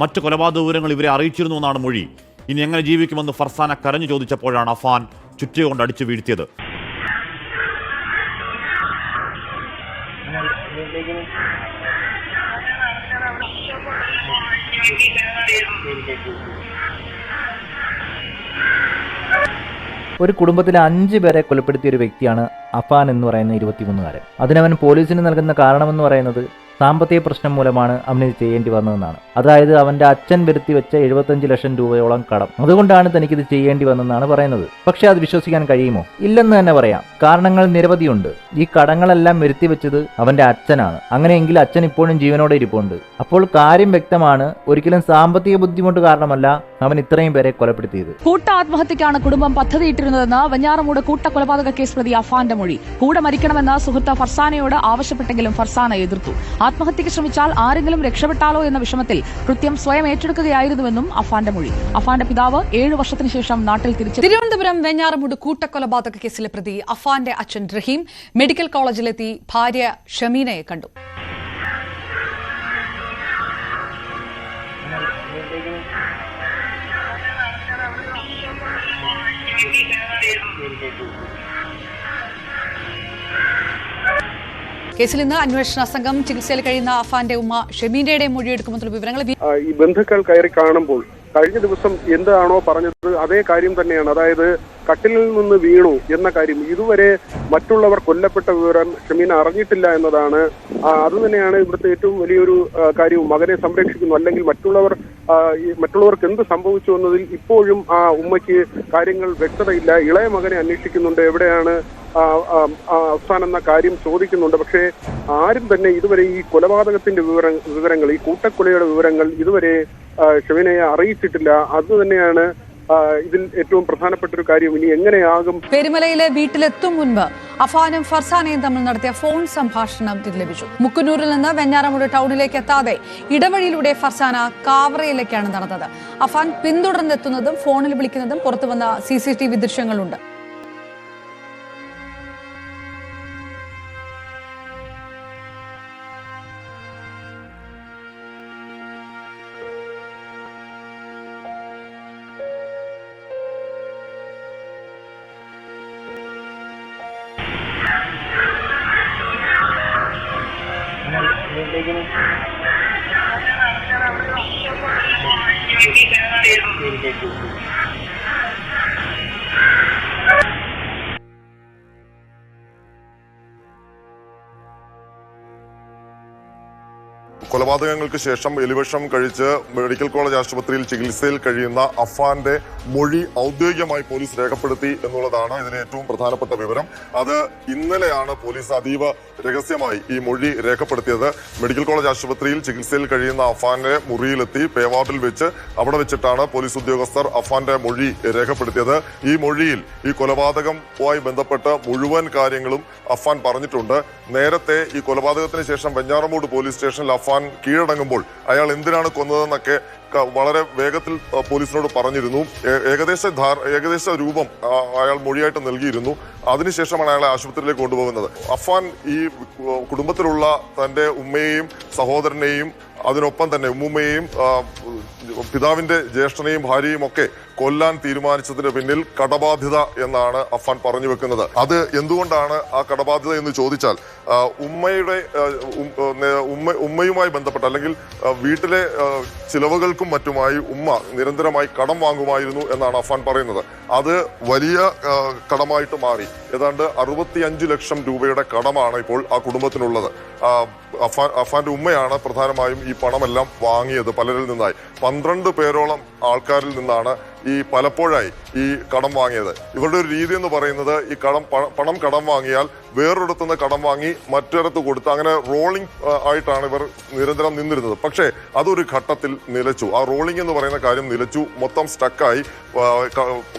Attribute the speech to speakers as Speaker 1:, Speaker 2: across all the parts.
Speaker 1: മറ്റു കൊലപാതക വിവരങ്ങൾ ഇവരെ അറിയിച്ചിരുന്നു എന്നാണ് മൊഴി. ഇനി എങ്ങനെ ജീവിക്കുമെന്ന് ഫർസാന കരഞ്ഞു ചോദിച്ചപ്പോഴാണ് അഫാൻ ചുറ്റികൊണ്ട് അടിച്ചു വീഴ്ത്തിയത്.
Speaker 2: ഒരു കുടുംബത്തിലെ അഞ്ച് പേരെ കൊലപ്പെടുത്തിയ ഒരു വ്യക്തിയാണ് അഫാൻ എന്ന് പറയുന്ന ഇരുപത്തിമൂന്നുകാരൻ. അതിനവൻ പോലീസിന് നൽകുന്ന കാരണമെന്ന് പറയുന്നത് സാമ്പത്തിക പ്രശ്നം മൂലമാണ് അവന് ചെയ്യേണ്ടി വന്നതെന്നാണ്. അതായത് അവന്റെ അച്ഛൻ വരുത്തി വെച്ച എഴുപത്തഞ്ച് ലക്ഷം രൂപയോളം കടം. അതുകൊണ്ടാണ് തനിക്കിത് ചെയ്യേണ്ടി വന്നതെന്നാണ് പറയുന്നത്. പക്ഷെ അത് വിശ്വസിക്കാൻ കഴിയുമോ? ഇല്ലെന്ന് തന്നെ പറയാം. കാരണങ്ങൾ നിരവധിയുണ്ട്. ഈ കടങ്ങളെല്ലാം വരുത്തി വെച്ചത് അവന്റെ അച്ഛനാണ്. അങ്ങനെയെങ്കിൽ അച്ഛൻ ഇപ്പോഴും ജീവനോടെ ഇരിപ്പുണ്ട്. അപ്പോൾ കാര്യം വ്യക്തമാണ്. ഒരിക്കലും സാമ്പത്തിക ബുദ്ധിമുട്ട് കാരണമല്ല അവൻ ഇത്രയും പേരെ കൊലപ്പെടുത്തിയത്.
Speaker 3: കൂട്ട ആത്മഹത്യക്കാണ് കുടുംബം പദ്ധതിയിട്ടിരുന്നതെന്ന് വഞ്ഞാറമൂട് കൂട്ട കൊലപാതക കേസ് പ്രതി അഫാന്റെ മൊഴി. കൂടെ മരിക്കണമെന്ന് സുഹൃത്ത് ഫർസാനയോട് ആവശ്യപ്പെട്ടെങ്കിലും ഫർസാന എതിർത്തു. ആത്മഹത്യക്ക് ശ്രമിച്ചാൽ ആരെങ്കിലും രക്ഷപ്പെട്ടാലോ എന്ന വിഷമത്തിൽ കൃത്യം സ്വയം ഏറ്റെടുക്കുകയായിരുന്നുവെന്നും അഫാന്റെ മൊഴി. അഫാന്റെ പിതാവ് ഏഴു വർഷത്തിന് ശേഷം നാട്ടിൽ തിരിച്ചു
Speaker 4: തിരുവനന്തപുരം വെഞ്ഞാറമൂട് കൂട്ടക്കൊലപാതക കേസിലെ പ്രതി അഫാന്റെ അച്ഛൻ റഹീം മെഡിക്കൽ കോളേജിലെത്തി ഭാര്യ ഷമീനയെ കണ്ടു. കേസിൽ ഇന്ന് അന്വേഷണ സംഘം ചികിത്സയിൽ കഴിയുന്ന അഫാന്റെ ഉമ്മ ഷമീനയുടെ മൊഴിയെടുക്കുമെന്നുള്ള വിവരങ്ങൾ
Speaker 5: ഈ ബന്ധുക്കൾ കയറി കാണുമ്പോൾ കഴിഞ്ഞ ദിവസം എന്താണോ പറഞ്ഞത് അതേ കാര്യം തന്നെയാണ്. അതായത് കട്ടിലിൽ നിന്ന് വീണു എന്ന കാര്യം ഇതുവരെ മറ്റുള്ളവർ കൊല്ലപ്പെട്ട വിവരം ഷമീന അറിഞ്ഞിട്ടില്ല എന്നതാണ്. അത് തന്നെയാണ് ഇവിടുത്തെ ഏറ്റവും വലിയൊരു കാര്യവും മകനെ സംരക്ഷിക്കുന്നു. അല്ലെങ്കിൽ മറ്റുള്ളവർ മറ്റുള്ളവർക്ക് എന്ത് സംഭവിച്ചു എന്നതിൽ ഇപ്പോഴും ആ ഉമ്മയ്ക്ക് കാര്യങ്ങൾ വ്യക്തതയില്ല. ഇളയ മകനെ അന്വേഷിക്കുന്നുണ്ട്. എവിടെയാണ് അവസാനം എന്ന കാര്യം ചോദിക്കുന്നുണ്ട്. പക്ഷേ ആരും തന്നെ ഇതുവരെ ഈ കൊലപാതകത്തിന്റെ വിവര വിവരങ്ങൾ ഈ കൂട്ടക്കൊലയുടെ വിവരങ്ങൾ ഇതുവരെ ഷെവിനയെ അറിയിച്ചിട്ടില്ല. അത് തന്നെയാണ് ഇതിൽ ഏറ്റവും പ്രധാനപ്പെട്ട ഒരു കാര്യം ഇനി എങ്ങനെയാകും?
Speaker 4: പെരുമലയിലെ വീട്ടിലെത്തും മുൻപ് അഫാനും ഫർസാനയും തമ്മിൽ നടത്തിയ ഫോൺ സംഭാഷണം ലഭിച്ചു. മുക്കുന്നൂരിൽ നിന്ന് വെഞ്ഞാറമൂട് ടൗണിലേക്ക് എത്താതെ ഇടവഴിയിലൂടെ ഫർസാന കാവറയിലേക്കാണ് നടന്നത്. അഫാൻ പിന്തുടർന്നെത്തുന്നതും ഫോണിൽ വിളിക്കുന്നതും പുറത്തുവന്ന സി സി ടി വി ദൃശ്യങ്ങളുണ്ട്.
Speaker 6: এগুলো তিনটে കൊലപാതകങ്ങൾക്ക് ശേഷം എലിവിഷം കഴിച്ച് മെഡിക്കൽ കോളേജ് ആശുപത്രിയിൽ ചികിത്സയിൽ കഴിയുന്ന അഫാന്റെ മൊഴി ഔദ്യോഗികമായി പോലീസ് രേഖപ്പെടുത്തി എന്നുള്ളതാണ് ഇതിന് ഏറ്റവും പ്രധാനപ്പെട്ട വിവരം. അത് ഇന്നലെയാണ് പോലീസ് അതീവ രഹസ്യമായി ഈ മൊഴി രേഖപ്പെടുത്തിയത്. മെഡിക്കൽ കോളേജ് ആശുപത്രിയിൽ ചികിത്സയിൽ കഴിയുന്ന അഫാന്റെ മുറിയിലെത്തി പേവാർഡിൽ വെച്ച് അവിടെ വെച്ചിട്ടാണ് പോലീസ് ഉദ്യോഗസ്ഥർ അഫാന്റെ മൊഴി രേഖപ്പെടുത്തിയത്. ഈ മൊഴിയിൽ ഈ കൊലപാതകവുമായി ബന്ധപ്പെട്ട് മുഴുവൻ കാര്യങ്ങളും അഫാൻ പറഞ്ഞിട്ടുണ്ട്. നേരത്തെ ഈ കൊലപാതകത്തിന് ശേഷം വെഞ്ഞാറമൂട് പോലീസ് സ്റ്റേഷനിൽ അഫാൻ കീഴടങ്ങുമ്പോൾ അയാൾ എന്തിനാണ് കൊന്നതെന്നൊക്കെ വളരെ വേഗത്തിൽ പോലീസിനോട് പറഞ്ഞിരുന്നു. ഏകദേശ ഏകദേശ രൂപം അയാൾ മൊഴിയായിട്ട് നൽകിയിരുന്നു. അതിനുശേഷമാണ് അയാളെ ആശുപത്രിയിലേക്ക് കൊണ്ടുപോകുന്നത്. അഫാൻ ഈ കുടുംബത്തിലുള്ള തന്റെ ഉമ്മയെയും സഹോദരനെയും അതിനൊപ്പം തന്നെ ഉമ്മുമ്മയെയും പിതാവിന്റെ ജ്യേഷ്ഠനെയും ഭാര്യയും ഒക്കെ കൊല്ലാൻ തീരുമാനിച്ചതിന് പിന്നിൽ കടബാധ്യത എന്നാണ് അഫാൻ പറഞ്ഞു വെക്കുന്നത്. അത് എന്തുകൊണ്ടാണ് ആ കടബാധ്യത എന്ന് ചോദിച്ചാൽ ഉമ്മയുടെ ഉമ്മ ഉമ്മയുമായി ബന്ധപ്പെട്ട് അല്ലെങ്കിൽ വീട്ടിലെ ചിലവുകൾക്കും മറ്റുമായി ഉമ്മ നിരന്തരമായി കടം വാങ്ങുമായിരുന്നു എന്നാണ് അഫാൻ പറയുന്നത്. അത് വലിയ കടമായിട്ട് മാറി. ഏതാണ്ട് അറുപത്തിയഞ്ച് ലക്ഷം രൂപയുടെ കടമാണ് ഇപ്പോൾ ആ കുടുംബത്തിനുള്ളത്. അഫാൻ അഫാന്റെ ഉമ്മയാണ് പ്രധാനമായും ഈ പണമെല്ലാം വാങ്ങിയത് പലരിൽ നിന്നായി. പന്ത്രണ്ട് പേരോളം ആൾക്കാരിൽ നിന്നാണ് ഈ പലപ്പോഴായി ഈ കടം വാങ്ങിയത്. ഇവരുടെ ഒരു രീതി എന്ന് പറയുന്നത് ഈ കടം പണം കടം വാങ്ങിയാൽ വേറൊരിടത്തു നിന്ന് കടം വാങ്ങി മറ്റൊരിടത്ത് കൊടുത്ത് അങ്ങനെ റോളിംഗ് ആയിട്ടാണ് ഇവർ നിരന്തരം നിന്നിരുന്നത്. പക്ഷേ അതൊരു ഘട്ടത്തിൽ നിലച്ചു. ആ റോളിംഗ് എന്ന് പറയുന്ന കാര്യം നിലച്ചു. മൊത്തം സ്റ്റക്കായി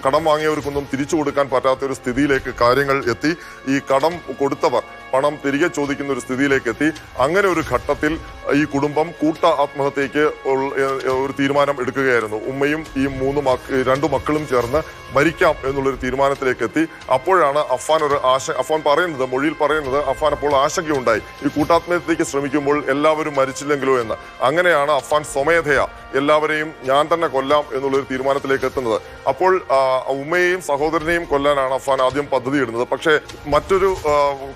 Speaker 6: കടം വാങ്ങിയവർക്കൊന്നും തിരിച്ചു കൊടുക്കാൻ പറ്റാത്ത ഒരു സ്ഥിതിയിലേക്ക് കാര്യങ്ങൾ എത്തി. ഈ കടം കൊടുത്തവർ പണം തിരികെ ചോദിക്കുന്ന ഒരു സ്ഥിതിയിലേക്ക് എത്തി. അങ്ങനെ ഒരു ഘട്ടത്തിൽ ഈ കുടുംബം കൂട്ട ആത്മഹത്യക്ക് ഒരു തീരുമാനം എടുക്കുകയായിരുന്നു. ഉമ്മയും ഈ മൂന്ന് മക്ക രണ്ടു മക്കളും ചേർന്ന് മരിക്കാം എന്നുള്ളൊരു തീരുമാനത്തിലേക്ക് എത്തി. അപ്പോഴാണ് അഫാൻ ഒരു ആശ അഫാൻ പറയുന്നത് മൊഴിയിൽ പറയുന്നത് അഫാൻ അപ്പോൾ ആശങ്കയുണ്ടായി. ഈ കൂട്ടാത്മഹത്യക്ക് ശ്രമിക്കുമ്പോൾ എല്ലാവരും മരിച്ചില്ലെങ്കിലോ എന്ന്. അങ്ങനെയാണ് അഫാൻ സ്വമേധയ എല്ലാവരെയും ഞാൻ തന്നെ കൊല്ലാം എന്നുള്ളൊരു തീരുമാനത്തിലേക്ക് എത്തുന്നത്. അപ്പോൾ ഉമ്മയെയും സഹോദരനെയും കൊല്ലാനാണ് അഫാൻ ആദ്യം പദ്ധതി ഇടുന്നത് പക്ഷേ മറ്റൊരു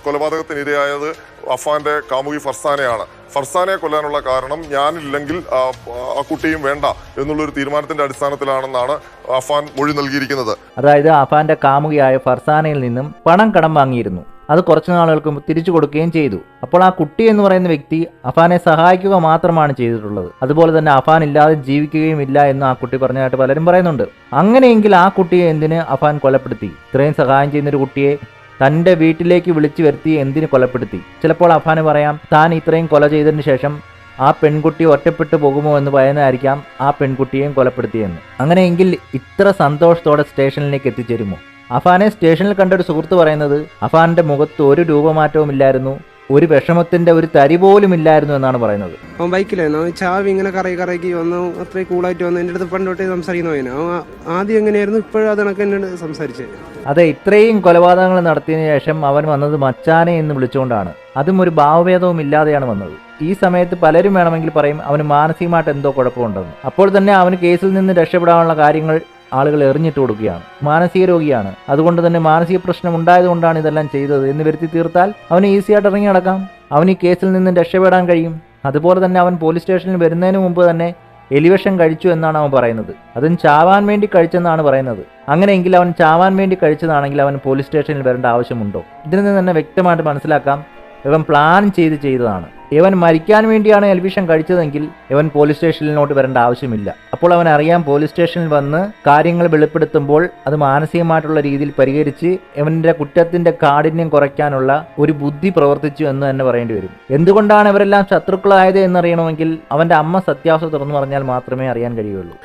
Speaker 6: കൊലപാതകത്തിനിരയായത് അഫാന്റെ കാമുകി ഫർസാനയാണ്. ഫർസാനെ കൊല്ലാനുള്ള കാരണം ഞാനില്ലെങ്കിൽ ആ കുട്ടിയും വേണ്ട എന്നുള്ളൊരു തീരുമാനത്തിന്റെ അടിസ്ഥാനത്തിലാണെന്നാണ് അഫാൻ മൊഴി നൽകിയിരിക്കുന്നത്.
Speaker 2: അതായത് അഫാന്റെ കാമുകിയായ ഫർസാനയിൽ നിന്നും പണം കടം വാങ്ങിയിരുന്നു. അത് കുറച്ച് നാളുകൾക്ക് തിരിച്ചു കൊടുക്കുകയും ചെയ്തു. അപ്പോൾ ആ കുട്ടി എന്ന് പറയുന്ന വ്യക്തി അഫാനെ സഹായിക്കുക മാത്രമാണ് ചെയ്തിട്ടുള്ളത്. അതുപോലെ തന്നെ അഫാൻ ഇല്ലാതെ ജീവിക്കുകയും ഇല്ല എന്ന് ആ കുട്ടി പറഞ്ഞതായിട്ട് പലരും പറയുന്നുണ്ട്. അങ്ങനെയെങ്കിൽ ആ കുട്ടിയെ എന്തിന് അഫാൻ കൊലപ്പെടുത്തി? ഇത്രയും സഹായം ചെയ്യുന്നൊരു കുട്ടിയെ തന്റെ വീട്ടിലേക്ക് വിളിച്ചു വരുത്തി എന്തിന് കൊലപ്പെടുത്തി? ചിലപ്പോൾ അഫാന് പറയാം താൻ ഇത്രയും കൊല ചെയ്തതിന് ശേഷം ആ പെൺകുട്ടി ഒറ്റപ്പെട്ടു പോകുമോ എന്ന് പറയുന്നതായിരിക്കാം ആ പെൺകുട്ടിയെയും കൊലപ്പെടുത്തിയെന്ന്. അങ്ങനെയെങ്കിൽ ഇത്ര സന്തോഷത്തോടെ സ്റ്റേഷനിലേക്ക് എത്തിച്ചേരുമോ? അഫാനെ സ്റ്റേഷനിൽ കണ്ട ഒരു സുഹൃത്ത് പറയുന്നത് അഫാന്റെ മുഖത്ത് ഒരു രൂപമാറ്റവും ഇല്ലായിരുന്നു ഒരു വിഷമത്തിന്റെ ഒരു തരി പോലും ഇല്ലായിരുന്നു എന്നാണ് പറയുന്നത്.
Speaker 7: അവൻ ബൈക്കിലായിരുന്നു. അവൻ ചാവി ഇങ്ങനെ കറയി കറക്കി വന്നു അത്രയും കൂളായിട്ട് വന്നു എന്റെ അടുത്ത് പണ്ടോട്ടേ സംസാരിക്കുന്നവന് അവൻ ആദ്യം എങ്ങനെയായിരുന്നു ഇപ്പോഴും അത് കണക്ക് എന്നോട് സംസാരിച്ചത്
Speaker 2: അതെ ഇത്രയും കൊലപാതകങ്ങൾ നടത്തിയതിനു ശേഷം അവൻ വന്നത് മച്ചാനെ എന്ന് വിളിച്ചുകൊണ്ടാണ്. അതും ഒരു ഭാവഭേദവും ഇല്ലാതെയാണ് വന്നത്. ഈ സമയത്ത് പലരും വേണമെങ്കിൽ പറയും അവന് മാനസികമായിട്ട് എന്തോ കുഴപ്പമുണ്ടെന്ന്. അപ്പോൾ തന്നെ അവന് കേസിൽ നിന്ന് രക്ഷപ്പെടാനുള്ള കാര്യങ്ങൾ ആളുകൾ എറിഞ്ഞിട്ട് കൊടുക്കുകയാണ്. മാനസിക രോഗിയാണ്. അതുകൊണ്ട് തന്നെ മാനസിക പ്രശ്നം ഉണ്ടായതുകൊണ്ടാണ് ഇതെല്ലാം ചെയ്തത് എന്ന് വരുത്തി തീർത്താൽ അവന് ഈസിയായിട്ട് ഇറങ്ങി നടക്കാം. അവന് ഈ കേസിൽ നിന്ന് രക്ഷപ്പെടാൻ കഴിയും. അതുപോലെ തന്നെ അവൻ പോലീസ് സ്റ്റേഷനിൽ വരുന്നതിന് മുമ്പ് തന്നെ എലിവേഷൻ കഴിച്ചു എന്നാണ് അവൻ പറയുന്നത്. അതും ചാവാൻ വേണ്ടി കഴിച്ചെന്നാണ് പറയുന്നത്. അങ്ങനെയെങ്കിൽ അവൻ ചാവാൻ വേണ്ടി കഴിച്ചതാണെങ്കിൽ അവൻ പോലീസ് സ്റ്റേഷനിൽ വരേണ്ട ആവശ്യമുണ്ടോ? ഇതിൽ നിന്ന് തന്നെ വ്യക്തമായിട്ട് മനസ്സിലാക്കാം. ഇവൻ പ്ലാൻ ചെയ്ത് ചെയ്തതാണ്. ഇവൻ മരിക്കാൻ വേണ്ടിയാണ് എൽവിഷൻ കഴിച്ചതെങ്കിൽ ഇവൻ പോലീസ് സ്റ്റേഷനിലോട്ട് വരേണ്ട ആവശ്യമില്ല. അപ്പോൾ അവൻ അറിയാം പോലീസ് സ്റ്റേഷനിൽ വന്ന് കാര്യങ്ങൾ വെളിപ്പെടുത്തുമ്പോൾ അത് മാനസികമായിട്ടുള്ള രീതിയിൽ പരിഹരിച്ച് ഇവന്റെ കുറ്റത്തിന്റെ കാഠിന്യം കുറയ്ക്കാനുള്ള ഒരു ബുദ്ധി പ്രവർത്തിച്ചു എന്ന് തന്നെ പറയേണ്ടി വരും. എന്തുകൊണ്ടാണ് ഇവരെല്ലാം ശത്രുക്കളായത് എന്നറിയണമെങ്കിൽ അവന്റെ അമ്മ സത്യാവസ്ഥ തുറന്നു പറഞ്ഞാൽ മാത്രമേ അറിയാൻ കഴിയുള്ളൂ.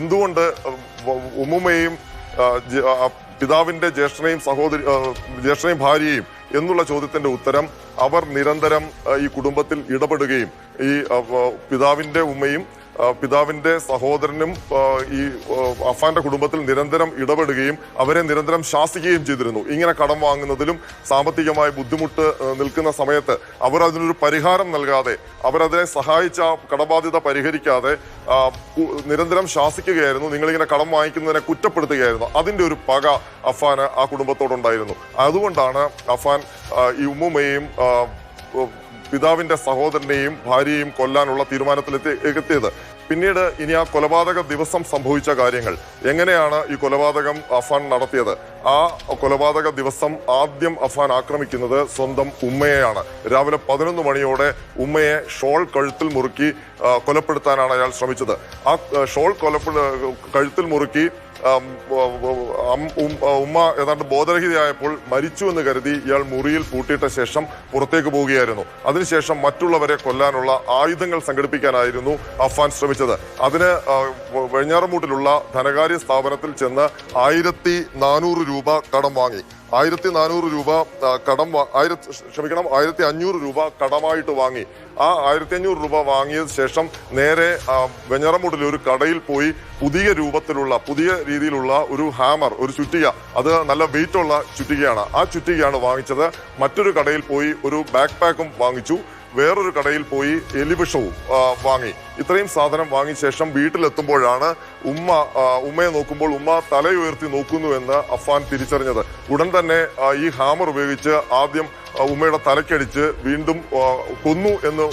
Speaker 6: എന്തുകൊണ്ട് പിതാവിന്റെ ജ്യേഷ്ഠനെയും സഹോദരി ജ്യേഷ്ഠനെയും ഭാര്യയും എന്നുള്ള ചോദ്യത്തിന്റെ ഉത്തരം അവർ നിരന്തരം ഈ കുടുംബത്തിൽ ഇടപെടുകയും ഈ പിതാവിന്റെ ഉമ്മയും പിതാവിന്റെ സഹോദരനും ഈ അഫാന്റെ കുടുംബത്തിൽ നിരന്തരം ഇടപെടുകയും അവരെ നിരന്തരം ശാസിക്കുകയും ചെയ്തിരുന്നു. ഇങ്ങനെ കടം വാങ്ങുന്നതിലും സാമ്പത്തികമായ ബുദ്ധിമുട്ട് നിൽക്കുന്ന സമയത്ത് അവർ അതിനൊരു പരിഹാരം നൽകാതെ അവരതിനെ സഹായിച്ച കടബാധ്യത പരിഹരിക്കാതെ നിരന്തരം ശാസിക്കുകയായിരുന്നു. നിങ്ങളിങ്ങനെ കടം വാങ്ങിക്കുന്നതിനെ കുറ്റപ്പെടുത്തുകയായിരുന്നു. അതിന്റെ ഒരു പക അഫാന് ആ കുടുംബത്തോടുണ്ടായിരുന്നു. അതുകൊണ്ടാണ് അഫാൻ ഈ ഉമ്മുമ്മയും പിതാവിന്റെ സഹോദരനെയും ഭാര്യയെയും കൊല്ലാനുള്ള തീരുമാനത്തിലെത്തി എത്തിയത്. പിന്നീട് ഇനി ആ കൊലപാതക ദിവസം സംഭവിച്ച കാര്യങ്ങൾ. എങ്ങനെയാണ് ഈ കൊലപാതകം അഫാൻ നടത്തിയത്? ആ കൊലപാതക ദിവസം ആദ്യം അഫാൻ ആക്രമിക്കുന്നത് സ്വന്തം ഉമ്മയെയാണ്. രാവിലെ പതിനൊന്ന് മണിയോടെ ഉമ്മയെ ഷോൾ കഴുത്തിൽ മുറുക്കി കൊലപ്പെടുത്താനാണ് അയാൾ ശ്രമിച്ചത്. ആ ഷോൾ കൊലപ്പെ കഴുത്തിൽ മുറുക്കി ഉമ്മ ഏതാണ്ട് ബോധരഹിതയായപ്പോൾ മരിച്ചു എന്ന് കരുതി ഇയാൾ മുറിയിൽ പൂട്ടിയിട്ട ശേഷം പുറത്തേക്ക് പോവുകയായിരുന്നു. അതിനുശേഷം മറ്റുള്ളവരെ കൊല്ലാനുള്ള ആയുധങ്ങൾ സംഘടിപ്പിക്കാനായിരുന്നു അഫ്വാൻ ശ്രമിച്ചത്. അതിന് വെഞ്ഞാറമൂട്ടിലുള്ള ധനകാര്യ സ്ഥാപനത്തിൽ ചെന്ന് ആയിരത്തി രൂപ കടം വാങ്ങി. ആയിരത്തി നാനൂറ് രൂപ കടം ആയിരത്തി ക്ഷമിക്കണം ആയിരത്തി അഞ്ഞൂറ് രൂപ കടമായിട്ട് വാങ്ങി. ആ ആയിരത്തി അഞ്ഞൂറ് രൂപ വാങ്ങിയതിന് ശേഷം നേരെ ആ, ഒരു കടയിൽ പോയി പുതിയ രൂപത്തിലുള്ള പുതിയ രീതിയിലുള്ള ഒരു ഹാമർ ഒരു ചുറ്റിക അത് നല്ല വെയിറ്റ് ഉള്ള ചുറ്റികയാണ്. ആ ചുറ്റികയാണ് വാങ്ങിച്ചത്. മറ്റൊരു കടയിൽ പോയി ഒരു ബാക്ക് പാക്കും വാങ്ങിച്ചു. വേറൊരു കടയിൽ പോയി എലിവിഷവും വാങ്ങി. ഇത്രയും സാധനം വാങ്ങിയ ശേഷം വീട്ടിലെത്തുമ്പോഴാണ് ഉമ്മ ഉമ്മയെ നോക്കുമ്പോൾ ഉമ്മ തലയുയർത്തി നോക്കുന്നുവെന്ന് അഫാൻ തിരിച്ചറിഞ്ഞത്. ഉടൻ തന്നെ ഈ ഹാമർ ഉപയോഗിച്ച് ആദ്യം ഉമ്മയുടെ തലക്കടിച്ച് വീണ്ടും കൊന്നു എന്ന്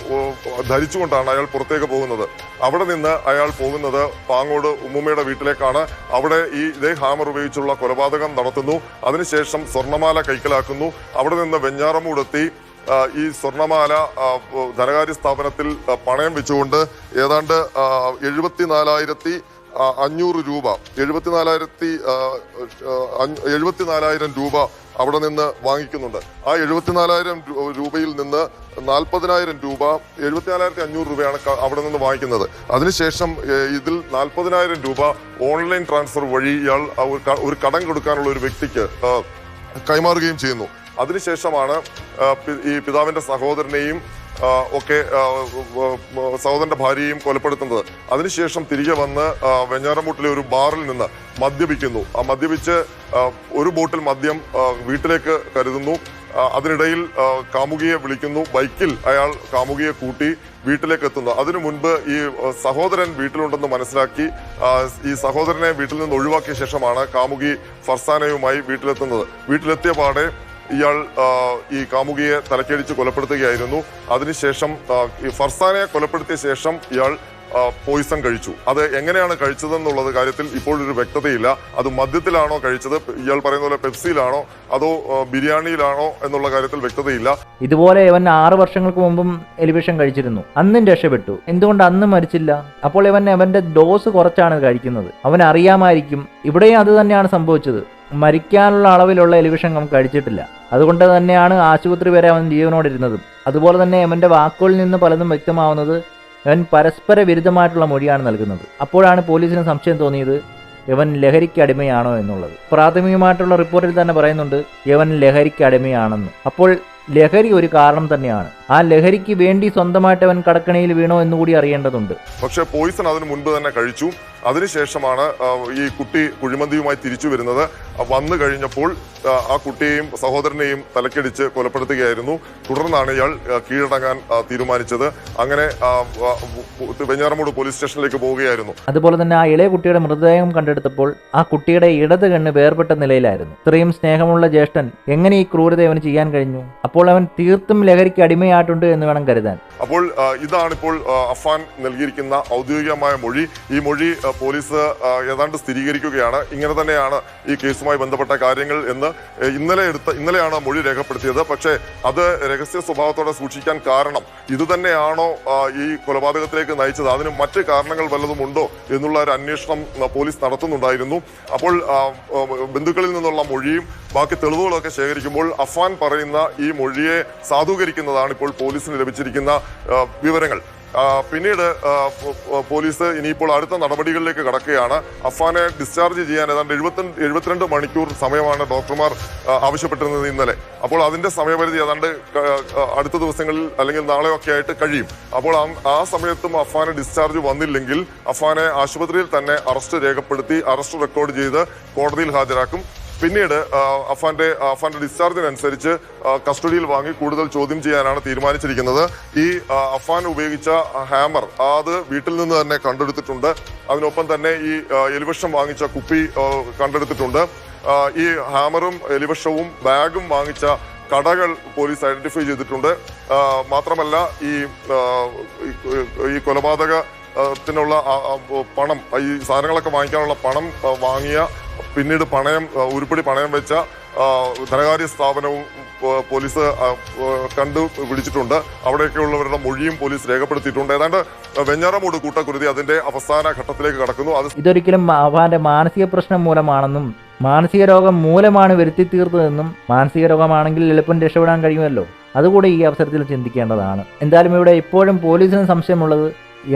Speaker 6: ധരിച്ചുകൊണ്ടാണ് അയാൾ പുറത്തേക്ക് പോകുന്നത്. അവിടെ നിന്ന് അയാൾ പോകുന്നത് പാങ്ങോട് ഉമ്മുമ്മയുടെ വീട്ടിലേക്കാണ്. അവിടെ ഈ ഇതേ ഹാമർ ഉപയോഗിച്ചുള്ള കൊലപാതകം നടത്തുന്നു. അതിനുശേഷം സ്വർണമാല കൈക്കലാക്കുന്നു. അവിടെ നിന്ന് വെഞ്ഞാറമൂടെത്തി ആ, ഈ സ്വർണമാല ധനകാര്യ സ്ഥാപനത്തിൽ പണയം വെച്ചുകൊണ്ട് ഏതാണ്ട് എഴുപത്തിനാലായിരത്തി അഞ്ഞൂറ് രൂപ എഴുപത്തിനാലായിരത്തി എഴുപത്തിനാലായിരം രൂപ അവിടെ നിന്ന് വാങ്ങിക്കുന്നുണ്ട്. ആ എഴുപത്തിനാലായിരം രൂപയിൽ നിന്ന് നാൽപ്പതിനായിരം രൂപ എഴുപത്തിനാലായിരത്തി അഞ്ഞൂറ് രൂപയാണ് അവിടെ നിന്ന് വാങ്ങിക്കുന്നത്. അതിനുശേഷം ഇതിൽ നാൽപ്പതിനായിരം രൂപ ഓൺലൈൻ ട്രാൻസ്ഫർ വഴി ഇയാൾ ഒരു കടം കൊടുക്കാനുള്ള ഒരു വ്യക്തിക്ക് കൈമാറുകയും ചെയ്യുന്നു. അതിനുശേഷമാണ് ഈ പിതാവിന്റെ സഹോദരനെയും ഒക്കെ സഹോദരന്റെ ഭാര്യയും കൊലപ്പെടുത്തുന്നത്. അതിനുശേഷം തിരികെ വന്ന് വെഞ്ഞാറമ്പൂട്ടിലെ ഒരു ബാറിൽ നിന്ന് മദ്യപിക്കുന്നു. ആ മദ്യപിച്ച് ഒരു ബോട്ടിൽ മദ്യം വീട്ടിലേക്ക് കരുതുന്നു. അതിനിടയിൽ കാമുകിയെ വിളിക്കുന്നു. ബൈക്കിൽ അയാൾ കാമുകിയെ കൂട്ടി വീട്ടിലേക്ക് എത്തുന്നു. അതിനു മുൻപ് ഈ സഹോദരൻ വീട്ടിലുണ്ടെന്ന് മനസ്സിലാക്കി ഈ സഹോദരനെ വീട്ടിൽ നിന്ന് ഒഴിവാക്കിയ ശേഷമാണ് കാമുകി ഫർസാനയുമായി വീട്ടിലെത്തുന്നത്. വീട്ടിലെത്തിയ പാടെ ഇയാൾ ഈ കാമുകിയെ തലക്കടിച്ച് കൊലപ്പെടുത്തുകയായിരുന്നു. അതിനുശേഷം ഈ ഫർസാനെ കൊലപ്പെടുത്തിയ ശേഷം ഇയാൾ പോയിസൺ കഴിച്ചു. അത് എങ്ങനെയാണ് കഴിച്ചതെന്നുള്ളത് കാര്യത്തിൽ ഇപ്പോഴൊരു വ്യക്തതയില്ല. അത് മദ്യത്തിലാണോ കഴിച്ചത്? ഇയാൾ പറയുന്ന പോലെ പെപ്സിയിലാണോ? അതോ ബിരിയാണിയിലാണോ എന്നുള്ള കാര്യത്തിൽ വ്യക്തതയില്ല.
Speaker 2: ഇതുപോലെ ഇവൻ ആറ് വർഷങ്ങൾക്ക് മുമ്പും എലിവേഷൻ കഴിച്ചിരുന്നു. അന്നും രക്ഷപ്പെട്ടു. എന്തുകൊണ്ട് അന്ന് മരിച്ചില്ല? അപ്പോൾ ഇവൻ അവന്റെ ഡോസ് കുറച്ചാണ് കഴിക്കുന്നത്. അവൻ അറിയാമായിരിക്കും ഇവിടെയും അത് തന്നെയാണ് സംഭവിച്ചത്. മരിക്കാനുള്ള അളവിലുള്ള എലിവിഷൻ നമുക്ക് കഴിച്ചിട്ടില്ല. അതുകൊണ്ട് തന്നെയാണ് ആശുപത്രി വരെ അവൻ ജീവനോടിരുന്നതും. അതുപോലെ തന്നെ അവന്റെ വാക്കുകളിൽ നിന്ന് പലതും വ്യക്തമാവുന്നത് അവൻ പരസ്പര വിരുദ്ധമായിട്ടുള്ള മൊഴിയാണ് നൽകുന്നത്. അപ്പോഴാണ് പോലീസിന് സംശയം തോന്നിയത് ഇവൻ ലഹരിക്ക് അടിമയാണോ എന്നുള്ളത്. പ്രാഥമികമായിട്ടുള്ള റിപ്പോർട്ടിൽ തന്നെ പറയുന്നുണ്ട് ഇവൻ ലഹരിക്ക് അടിമയാണെന്ന്. അപ്പോൾ ലഹരി ഒരു കാരണം തന്നെയാണ്. ആ ലഹരിക്ക് വേണ്ടി സ്വന്തമായിട്ട് അവൻ കടക്കണിയിൽ വീണോ എന്നുകൂടി അറിയേണ്ടതുണ്ട്.
Speaker 6: പക്ഷേ പോയിസൺ അതിനു മുൻപ് തന്നെ കഴിച്ചു. അതിനുശേഷമാണ് ഈ കുട്ടി കുഴിമന്തിയുമായി തിരിച്ചു വരുന്നത്. വന്നു കഴിഞ്ഞപ്പോൾ ആ, കുട്ടിയെയും സഹോദരനെയും തലക്കടിച്ച് കൊലപ്പെടുത്തുകയായിരുന്നു. തുടർന്നാണ് ഇയാൾ കീഴടങ്ങാൻ തീരുമാനിച്ചത്. അങ്ങനെ വെഞ്ഞാറമൂട് പോലീസ് സ്റ്റേഷനിലേക്ക് പോവുകയായിരുന്നു.
Speaker 2: അതുപോലെ തന്നെ ആ ഇളയ കുട്ടിയുടെ മൃതദേഹം കണ്ടെടുത്തപ്പോൾ ആ കുട്ടിയുടെ ഇടത് കണ്ണ് വേർപെട്ട നിലയിലായിരുന്നു. ഇത്രയും സ്നേഹമുള്ള ജ്യേഷ്ഠൻ എങ്ങനെ ഈ ക്രൂരത അവന് ചെയ്യാൻ കഴിഞ്ഞു? അപ്പോൾ അവൻ തീർത്തും ലഹരിക്ക് അടിമയായിട്ടുണ്ട് എന്ന് വേണം കരുതാൻ.
Speaker 6: അപ്പോൾ ഇതാണിപ്പോൾ അഫാൻ നൽകിയിരിക്കുന്ന ഔദ്യോഗികമായ മൊഴി. ഈ മൊഴി പോലീസ് ഏതാണ്ട് സ്ഥിരീകരിക്കുകയാണ്. ഇങ്ങനെ തന്നെയാണ് ഈ കേസുമായി ബന്ധപ്പെട്ട കാര്യങ്ങൾ എന്ന് ഇന്നലെ എടുത്ത ഇന്നലെയാണ് മൊഴി രേഖപ്പെടുത്തിയത്. പക്ഷേ അത് രഹസ്യ സ്വഭാവത്തോടെ സൂക്ഷിക്കാൻ കാരണം ഇതുതന്നെയാണോ ഈ കൊലപാതകത്തിലേക്ക് നയിച്ചത്? അതിന് മറ്റ് കാരണങ്ങൾ വല്ലതും ഉണ്ടോ എന്നുള്ള ഒരു അന്വേഷണം പോലീസ് നടത്തുന്നുണ്ടായിരുന്നു. അപ്പോൾ ബന്ധുക്കളിൽ നിന്നുള്ള മൊഴിയും ബാക്കി തെളിവുകളൊക്കെ ശേഖരിക്കുമ്പോൾ അഫ്വാൻ പറയുന്ന ഈ മൊഴിയെ സാധൂകരിക്കുന്നതാണ് ഇപ്പോൾ പോലീസിന് ലഭിച്ചിരിക്കുന്ന വിവരങ്ങൾ. പിന്നീട് പോലീസ് ഇനിയിപ്പോൾ അടുത്ത നടപടികളിലേക്ക് കടക്കുകയാണ്. അഫാനെ ഡിസ്ചാർജ് ചെയ്യാൻ ഏതാണ്ട് എഴുപത്തി എഴുപത്തിരണ്ട് മണിക്കൂർ സമയമാണ് ഡോക്ടർമാർ ആവശ്യപ്പെട്ടിരുന്നത് ഇന്നലെ. അപ്പോൾ അതിന്റെ സമയപരിധി ഏതാണ്ട് അടുത്ത ദിവസങ്ങളിൽ അല്ലെങ്കിൽ നാളെയൊക്കെ ആയിട്ട് കഴിയും. അപ്പോൾ ആ- സമയത്തും അഫ്ഫാനെ ഡിസ്ചാർജ് വന്നില്ലെങ്കിൽ അഫാനെ ആശുപത്രിയിൽ തന്നെ അറസ്റ്റ് രേഖപ്പെടുത്തി അറസ്റ്റ് റെക്കോർഡ് ചെയ്ത് കോടതിയിൽ ഹാജരാക്കും. പിന്നീട് അഫാന്റെ അഫാന്റെ ഡിസ്ചാർജിനനുസരിച്ച് കസ്റ്റഡിയിൽ വാങ്ങി കൂടുതൽ ചോദ്യം ചെയ്യാനാണ് തീരുമാനിച്ചിരിക്കുന്നത്. ഈ അഫാൻ ഉപയോഗിച്ച ഹാമർ അത് വീട്ടിൽ നിന്ന് തന്നെ കണ്ടെടുത്തിട്ടുണ്ട്. അതിനൊപ്പം തന്നെ ഈ എലിവഷം വാങ്ങിച്ച കുപ്പി കണ്ടെടുത്തിട്ടുണ്ട്. ഈ ഹാമറും എലിവഷവും ബാഗും വാങ്ങിച്ച കടകൾ പോലീസ് ഐഡന്റിഫൈ ചെയ്തിട്ടുണ്ട്. മാത്രമല്ല ഈ ഈ- കൊലപാതക ത്തിനുള്ള പണം ഈ സാധനങ്ങളൊക്കെ വാങ്ങിക്കാനുള്ള പണം വാങ്ങിയ പിന്നീട് പണയം ഉരുപ്പടി പണയം വെച്ച ധനകാര്യ സ്ഥാപനവും പോലീസ് കണ്ടു പിടിച്ചിട്ടുണ്ട്. അവിടെയൊക്കെയുള്ളവരുടെ മൊഴിയും പോലീസ് രേഖപ്പെടുത്തിയിട്ടുണ്ട്. ഏതാണ്ട് വെഞ്ഞാറമൂട് കൂട്ടക്കുരുതി അതിന്റെ അവസാന ഘട്ടത്തിലേക്ക് കടക്കുന്നു. അത്
Speaker 2: ഇതൊരിക്കലും അവന്റെ മാനസിക പ്രശ്നം മൂലമാണെന്നും മാനസിക രോഗം മൂലമാണ് വരുത്തി തീർത്തതെന്നും മാനസിക രോഗമാണെങ്കിൽ എളുപ്പം രക്ഷപ്പെടാൻ കഴിയുമല്ലോ. അതുകൂടി ഈ അവസരത്തിൽ ചിന്തിക്കേണ്ടതാണ്. എന്തായാലും ഇവിടെ ഇപ്പോഴും പോലീസിന് സംശയമുള്ളത്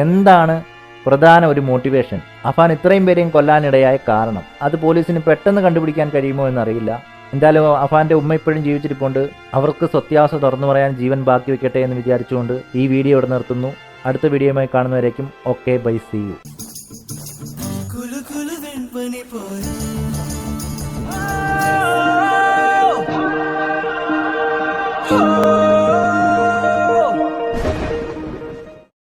Speaker 2: എന്താണ് പ്രധാന ഒരു മോട്ടിവേഷൻ അഫാൻ ഇത്രയും പേരെയും കൊല്ലാനിടയായ കാരണം. അത് പോലീസിന് പെട്ടെന്ന് കണ്ടുപിടിക്കാൻ കഴിയുമോ എന്നറിയില്ല. എന്തായാലും അഫാന്റെ ഉമ്മ ഇപ്പോഴും ജീവിച്ചിരിപ്പുണ്ട്. അവർക്ക് സത്യാവസ്ഥ തുറന്നു പറയാൻ ജീവൻ ബാക്കി വെക്കട്ടെ എന്ന് വിചാരിച്ചുകൊണ്ട് ഈ വീഡിയോ ഇവിടെ നിർത്തുന്നു. അടുത്ത വീഡിയോയുമായി കാണുന്നവരേക്കും ഓക്കെ ബൈ സി യു.